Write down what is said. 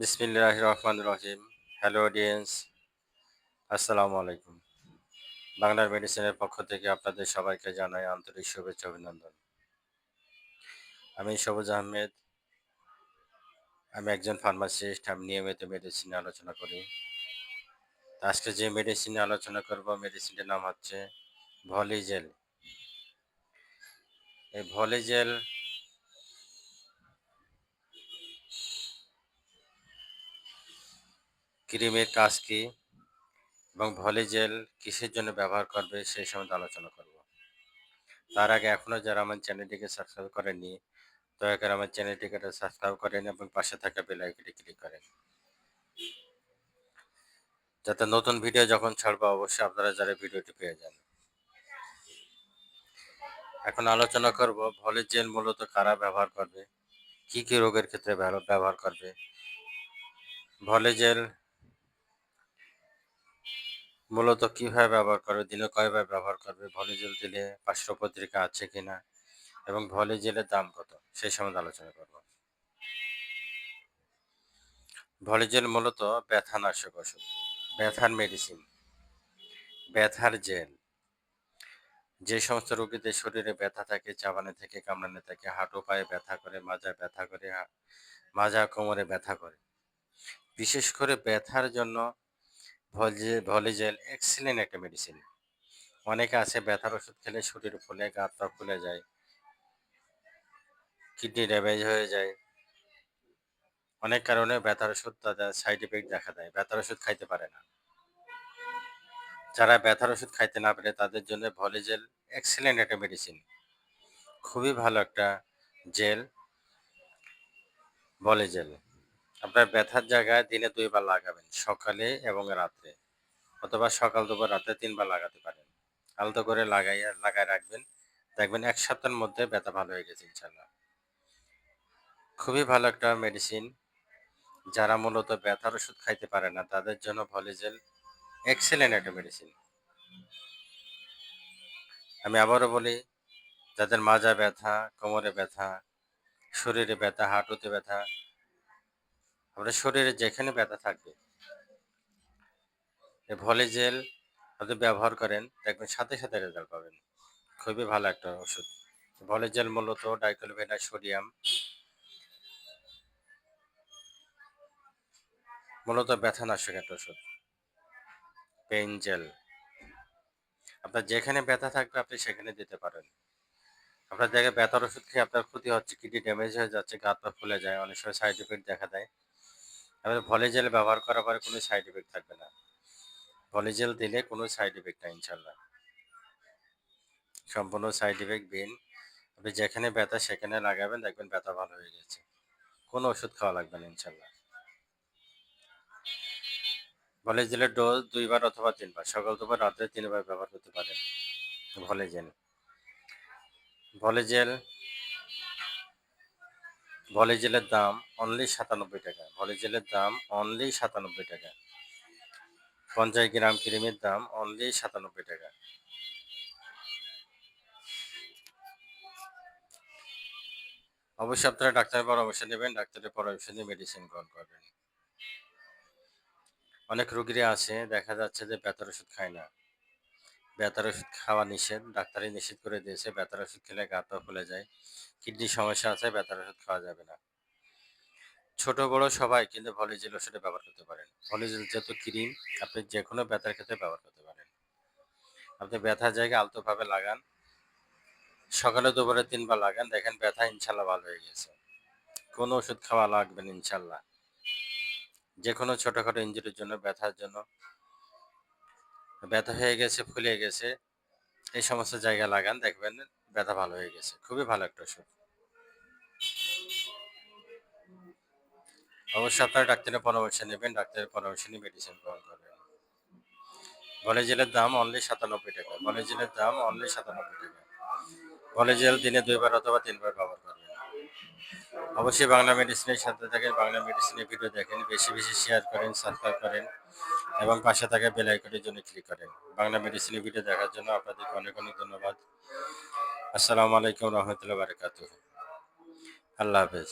বিসমিল্লাহ রহমান রহিম hello audience আসসালামু আলাইকুম বাংলার মেডিসিনের পক্ষ থেকে আপনাদের সবাইকে জানাই আন্তরিক শুভেচ্ছা, অভিনন্দন। আমি সবুজ আহমেদ। আমি একজন ফার্মাসিস্ট, আমি নিয়মিত মেডিসিন আলোচনা করি। আজকে যে মেডিসিন আলোচনা করব মেডিসিনটির নাম হচ্ছে ভলিজেল এই ভলিজেল ক্রিমের কাজ কি এবং ভলি জেল কিসের জন্য ব্যবহার করবে সেই সম্বন্ধে আলোচনা করব। তার আগে এখনও যারা আমার চ্যানেলটিকে সাবস্ক্রাইব করেননি, দয়া করে আমার চ্যানেলটিকে সাবস্ক্রাইব করেন এবং পাশে থাকা বেল আইকনটি ক্লিক করেন। যাতে নতুন ভিডিও যখন ছাড়বো অবশ্যই আপনারা যারা ভিডিওটি পেয়ে যান। এখন আলোচনা করব ভলি জেল মূলত কারা ব্যবহার করবে, কি কি রোগের ক্ষেত্রে ব্যবহার করবে। ভলিজেল মূলত কীভাবে ব্যবহার করবে, দিলে কয়বার ব্যবহার করবে, ভলিজেল দিলে পার্শ্ব পত্রিকা আছে কিনা এবং ভলিজেলের দাম কত, সেই সম্বন্ধে আলোচনা করব। ভলিজেল মূলত ব্যথানাশক ওষুধ, ব্যথার মেডিসিন ব্যথার জেল যে সমস্ত রোগীদের শরীরে ব্যথা থাকে, চাবানে থেকে, কামড়ানে থাকে, হাঁটু পায়ে ব্যথা করে, মাজায় ব্যথা করে মাজা কোমরে ব্যথা করে। বিশেষ করে ব্যথার জন্য ভলিজেল এক্সিলেন্ট একটা মেডিসিন অনেকে আছে ব্যথার ওষুধ খেলে শরীর ফুলে, গা পা ফুলে যায় কিডনি ড্যামেজ হয়ে যায়। অনেক কারণে ব্যথার ওষুধ তাদের সাইড এফেক্ট দেখা দেয়, ব্যথার ওষুধ খাইতে পারে না। যারা ব্যথার ওষুধ খাইতে না পারে, তাদের জন্য ভলিজেল এক্সিলেন্ট একটা মেডিসিন খুবই ভালো একটা জেল ভলিজেল আপনার ব্যথার জায়গায় দিনে দুইবার লাগাবেন, সকালে এবং রাত্রে। অথবা সকাল দুপুর রাতে তিনবার লাগাতে পারেন। আলতো করে লাগাইয়া লাগায় রাখবেন। দেখবেন এক সপ্তাহের মধ্যে ব্যথা ভালো হয়ে গেছে ইনশাল্লাহ খুবই ভালো একটা মেডিসিন যারা মূলত ব্যথার ওষুধ খাইতে পারে না, তাদের জন্য ভলিজেল এক্সেলেন্ট একটা মেডিসিন আমি আবারও বলি, যাদের মাজা ব্যথা, কোমরে ব্যথা, শরীরে ব্যথা, হাঁটুতে ব্যথা আপনার শরীরে যেখানে ব্যথা থাকবে এই ভলিজেল আপনি ব্যবহার করেন, দেখবেন সাথে সাথে রেজাল্ট পাবেন। খুবই ভালো একটা ওষুধ। ভলিজেল মূলত ডাইক্লোভেনা সোডিয়াম। মূলত ব্যথানাশক একটা ওষুধ। Pain gel. আপনার যেখানে ব্যথা থাকবে, আপনি সেখানে দিতে পারেন। আপনার জায়গায় ব্যথার ওষুধ খেয়ে আপনার ক্ষতি হচ্ছে, কিডনি ড্যামেজ হয়ে যাচ্ছে গাত পা ফুলে যায়, অনেক সময় সাইড এফেক্ট দেখা দেয়। এবার ভলিজেল ব্যবহার করার পরে কোনো সাইড এফেক্ট থাকবে না। ভলিজেল দিলে কোনো সাইড এফেক্ট নাই ইনশাল্লাহ সম্পূর্ণ সাইড এফেক্ট বিন আপনি যেখানে ব্যথা সেখানে লাগাবেন, দেখবেন ব্যথা ভালো হয়ে গেছে। কোনো ওষুধ খাওয়া লাগবে না ইনশাল্লাহ ভলিজেলের ডোজ দুইবার অথবা তিনবার, সকাল দুবার রাত্রে তিনবার ব্যবহার করতে পারেন। ভলিজেল ভলিজেল ভলিজেলের দাম অনলি সাতানব্বই টাকা। ভলি জেলের দাম অনলি সাতানব্বই টাকা। পঞ্চাশ গ্রাম ক্রিমের দাম অনলি সাতানব্বই টাকা। অবশ্যই আপনারা ডাক্তারের পরামর্শ নেবেন, ডাক্তারের পরামর্শ নিয়ে মেডিসিন গ্রহণ করবেন। অনেক রোগীরা আছে, দেখা যাচ্ছে যে ব্যথার ওষুধ খায় না। ব্যথার ওষুধ খাওয়া নিষেধ, ডাক্তারই নিষেধ করে দিয়েছে ব্যথার ওষুধ খেলে গা ফুলে যায়, কিডনির সমস্যা আছে ব্যথার ওষুধ খাওয়া যাবে না। ছোট, বড় সবাই কিন্তু ভলিজেল ওষুধে ব্যবহার করতে পারেন। ভলিজেল যেহেতু ক্রিম, আপনি যে কোনো ব্যথার ক্ষেত্রে ব্যবহার করতে পারেন। আপনি ব্যথার জায়গায় আলতোভাবে লাগান, সকালে দুপুরে তিনবার লাগান, দেখেন ব্যথা ইনশাল্লাহ ভালো হয়ে গেছে। কোনো ওষুধ খাওয়া লাগবে না ইনশাল্লাহ। যে কোনো ছোটোখাটো ইঞ্জুরির জন্য, ব্যথার জন্য। ব্যথা হয়ে গেছে, ফুলে গেছে, এই সমস্ত জায়গা লাগান, দেখবেন ব্যথা ভালো হয়ে গেছে। খুবই ভালো একটা ওষুধ। অবশ্যই আপনারা ডাক্তারের পরামর্শ নেবেন, ডাক্তারের পরামর্শ নিয়ে মেডিসিন গ্রহণ করবেন। ভলেজেলের দাম অনলি সাতানব্বই টাকা ভলেজেলের দাম অনলি সাতানব্বই টাকা। ভলেজেল দিনে দুইবার অথবা তিনবার ব্যবহার করবেন। অবশ্যই বাংলা মেডিসিনের সাথে থাকেন, বাংলা মেডিসিনের ভিডিও দেখেন, বেশি বেশি শেয়ার করেন সাবস্ক্রাইব করেন। এবং পাশে থাকা বেল আইকনের জন্য ক্লিক করেন। বাংলা মেডিসিনের ভিডিও দেখার জন্য আপনাদেরকে অনেক অনেক ধন্যবাদ। আসসালামু আলাইকুম রহমতুল্লাহ বারকাত আল্লাহ হাফেজ।